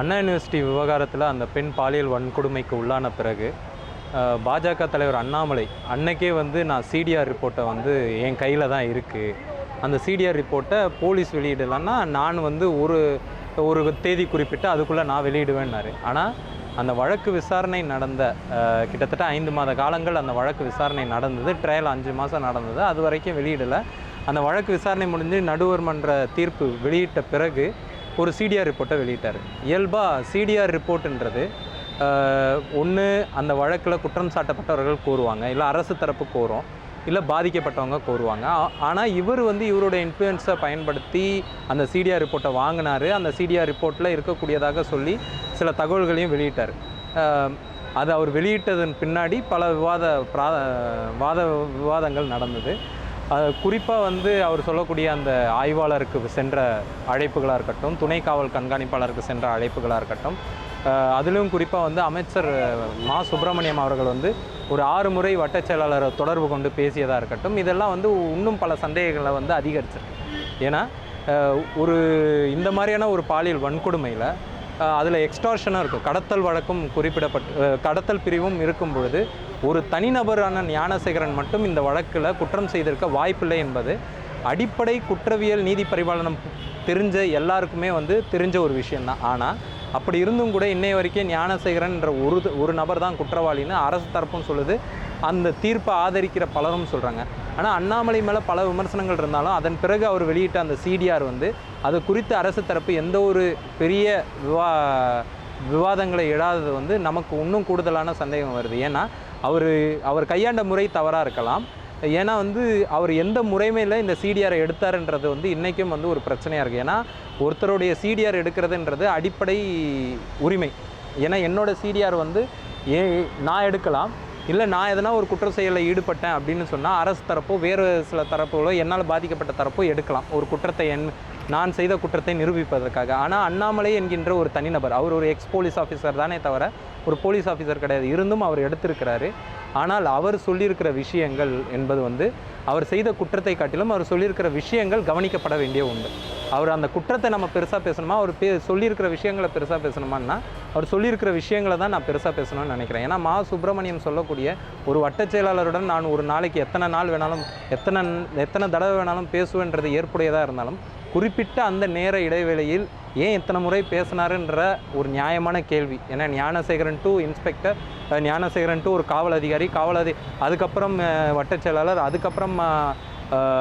அண்ணா university விவகாரத்தில் அந்த பெண் பாலியல் வன்கொடுமைக்கு உள்ளான பிறகு பாஜக தலைவர் அண்ணாமலை அன்னைக்கே வந்து நான் சிடிஆர் ரிப்போர்ட்டை வந்து என் கையில் தான் இருக்குது அந்த சிடிஆர் ரிப்போர்ட்டை போலீஸ் வெளியிடலைன்னா நான் வந்து ஒரு ஒரு தேதி குறிப்பிட்டு அதுக்குள்ளே நான் வெளியிடுவேன்னாரு. ஆனால் அந்த வழக்கு விசாரணை நடந்த கிட்டத்தட்ட ஐந்து மாத காலங்கள் அந்த வழக்கு விசாரணை நடந்தது. ட்ரையல் அஞ்சு மாதம் நடந்தது. அது வரைக்கும் வெளியிடலை. அந்த வழக்கு விசாரணை முடிஞ்சு நடுவர் மன்ற தீர்ப்பு வெளியிட்ட பிறகு ஒரு சிடிஆர் ரிப்போர்ட்டை வெளியிட்டார். இயல்பாக சிடிஆர் ரிப்போர்ட்டுன்றது ஒன்று அந்த வழக்கில் குற்றம் சாட்டப்பட்டவர்கள் கோருவாங்க இல்லை அரசு தரப்பு கோரும் இல்லை பாதிக்கப்பட்டவங்க கோருவாங்க. ஆனால் இவர் வந்து இவரோட இன்ஃப்ளூயன்ஸை பயன்படுத்தி அந்த சிடிஆர் ரிப்போர்ட்டை வாங்கினார். அந்த சிடிஆர் ரிப்போர்ட்டில் இருக்கக்கூடியதாக சொல்லி சில தகவல்களையும் வெளியிட்டார். அது அவர் வெளியிட்டதன் பின்னாடி பல விவாத பிரா வாத விவாதங்கள் நடந்தது. குறிப்பாக வந்து அவர் சொல்லக்கூடிய அந்த ஆய்வாளருக்கு சென்ற அழைப்புகளாக இருக்கட்டும் துணை காவல் கண்காணிப்பாளருக்கு சென்ற அழைப்புகளாக இருக்கட்டும் அதிலும் குறிப்பாக வந்து அமைச்சர் மா. சுப்பிரமணியம் அவர்கள் வந்து ஒரு ஆறு முறை வட்டச் செயலாளரை தொடர்பு கொண்டு பேசியதாக இருக்கட்டும் இதெல்லாம் வந்து இன்னும் பல சந்தேகங்களை வந்து அதிகரிச்சிருக்கு. ஏன்னா ஒரு இந்த மாதிரியான ஒரு பாலியல் வன்கொடுமையில் அதில் எக்ஸ்டார்ஷனும் இருக்கும். கடத்தல் வழக்கும் குறிப்பிடப்பட்டு கடத்தல் பிரிவும் இருக்கும் பொழுது ஒரு தனிநபரான ஞானசேகரன் மட்டும் இந்த வழக்கில் குற்றம் செய்திருக்க வாய்ப்பில்லை என்பது அடிப்படை குற்றவியல் நீதி பரிபாலனம் தெரிஞ்ச எல்லாருக்குமே வந்து தெரிஞ்ச ஒரு விஷயந்தான் ஆனால் அப்படி இருந்தும் கூட இன்னைய வரைக்கும் ஞானசேகரன்ற ஒரு ஒரு நபர் தான் குற்றவாளின்னு அரசு தரப்பும் சொல்லுது. அந்த தீர்ப்பை ஆதரிக்கிற பலரும் சொல்கிறாங்க ஆனால் அண்ணாமலை மேலே பல விமர்சனங்கள் இருந்தாலும் அதன் பிறகு அவர் வெளியிட்ட அந்த சிடிஆர் வந்து அது குறித்து அரசு தரப்பு எந்த ஒரு பெரிய விவா விவாதங்களை இடாதது வந்து நமக்கு இன்னும் கூடுதலான சந்தேகம் வருது. ஏன்னா அவர் அவர் கையாண்ட முறை தவறாக இருக்கலாம். ஏன்னா வந்து அவர் எந்த முறைமையில் இந்த சிடிஆரை எடுத்தாருன்றது வந்து இன்றைக்கும் வந்து ஒரு பிரச்சனையாக இருக்குது ஏன்னா ஒருத்தருடைய சிடிஆர் எடுக்கிறதுன்றது அடிப்படை உரிமை. ஏன்னா என்னோட சிடிஆர் வந்து ஏ நான் எடுக்கலாம். இல்லை நான் எதனா ஒரு குற்ற செயலில் ஈடுபட்டேன் அப்படின்னு சொன்னால் அரசு தரப்போ வேறு சில தரப்புகளோ என்னால் பாதிக்கப்பட்ட தரப்போ எடுக்கலாம். ஒரு குற்றத்தை என் நான் செய்த குற்றத்தை நிரூபிப்பதற்காக. ஆனால் அண்ணாமலை என்கின்ற ஒரு தனிநபர் அவர் ஒரு எக்ஸ் போலீஸ் ஆஃபீஸர் தானே தவிர ஒரு போலீஸ் ஆஃபீஸர் கிடையாது. இருந்தும் அவர் எடுத்திருக்கிறாரு. ஆனால் அவர் சொல்லியிருக்கிற விஷயங்கள் என்பது வந்து அவர் செய்த குற்றத்தை காட்டிலும் அவர் சொல்லியிருக்கிற விஷயங்கள் கவனிக்கப்பட வேண்டிய உண்டு. அவர் அந்த குற்றத்தை நம்ம பெருசாக பேசணுமா? அவர் பே சொல்லியிருக்கிற விஷயங்களை பெருசாக பேசணுமான்னா அவர் சொல்லியிருக்கிற விஷயங்களை தான் நான் பெருசாக பேசணும்னு நினைக்கிறேன். ஏன்னா மா சுப்பிரமணியம் சொல்லக்கூடிய ஒரு வட்டச் செயலாளருடன் நான் ஒரு நாளைக்கு எத்தனை நாள் வேணாலும் எத்தனை எத்தனை தடவை வேணாலும் பேசுவேன்றது ஏற்புடையதாக இருந்தாலும் குறிப்பிட்ட அந்த நேர இடைவேளையில் ஏன் இத்தனை முறை பேசினாருன்ற ஒரு நியாயமான கேள்வி. ஏன்னா Gnanasekaran to inspector Gnanasekaran to ஒரு காவல் அதிகாரி காவல் அதி அதுக்கப்புறம் வட்டச்செயலாளர் வட்டச் செயலாளர் அதுக்கப்புறம்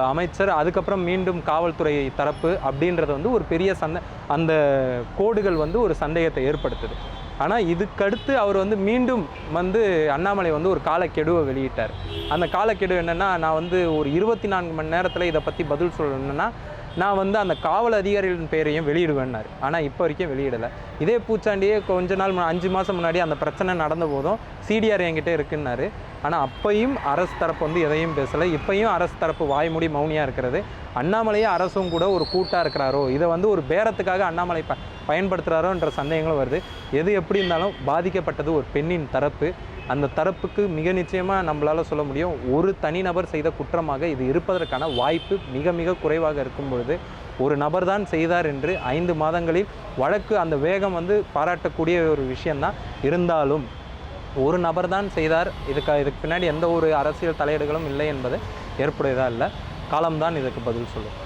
அமைச்சர் அதுக்கப்புறம் மீண்டும் காவல்துறை தரப்பு அப்படின்றது வந்து ஒரு பெரிய சந்த அந்த கோடுகள் வந்து ஒரு சந்தேகத்தை ஏற்படுத்துது. ஆனால் இதுக்கடுத்து அவர் வந்து மீண்டும் வந்து அண்ணாமலை வந்து ஒரு காலக்கெடுவை வெளியிட்டார். அந்த காலக்கெடு என்னென்னா நான் வந்து ஒரு இருபத்தி நான்கு மணி நேரத்தில் இதை பற்றி பதில் சொல்லணுன்னா நான் வந்து அந்த காவல் அதிகாரிகளின் பெயரையும் வெளியிடுவேன்னாரு. ஆனால் இப்போ வரைக்கும் வெளியிடலை. இதே பூச்சாண்டியே கொஞ்ச நாள் அஞ்சு மாதம் முன்னாடி அந்த பிரச்சனை நடந்த போதும் சிடிஆர் என்கிட்ட இருக்குன்னாரு. ஆனால் அப்பையும் அரசு தரப்பு வந்து எதையும் பேசலை. இப்பையும் அரசு தரப்பு வாய்மூடி மௌனியாக இருக்கிறது. அண்ணாமலையே அரசும் கூட ஒரு கூட்டாக இருக்கிறாரோ? இதை வந்து ஒரு பேரத்துக்காக அண்ணாமலை ப பயன்படுத்துகிறாரோன்ற சந்தேகங்களும் வருது. எது எப்படி இருந்தாலும் பாதிக்கப்பட்டது ஒரு பெண்ணின் தரப்பு. அந்த தரப்புக்கு மிக நிச்சயமாக நம்மளால் சொல்ல முடியும். ஒரு தனிநபர் செய்த குற்றமாக இது இருப்பதற்கான வாய்ப்பு மிக மிக குறைவாக இருக்கும் பொழுது ஒரு நபர் தான் செய்தார் என்று ஐந்து மாதங்களில் வழக்கு அந்த வேகம் வந்து பாராட்டக்கூடிய ஒரு விஷயந்தான் இருந்தாலும் ஒரு நபர் தான் செய்தார். இதுக்கு இதுக்கு பின்னாடி எந்த ஒரு அரசியல் தலையீடுகளும் இல்லை என்பது ஏற்புடையதாக இல்லை. காலம்தான் இதுக்கு பதில் சொல்லும்.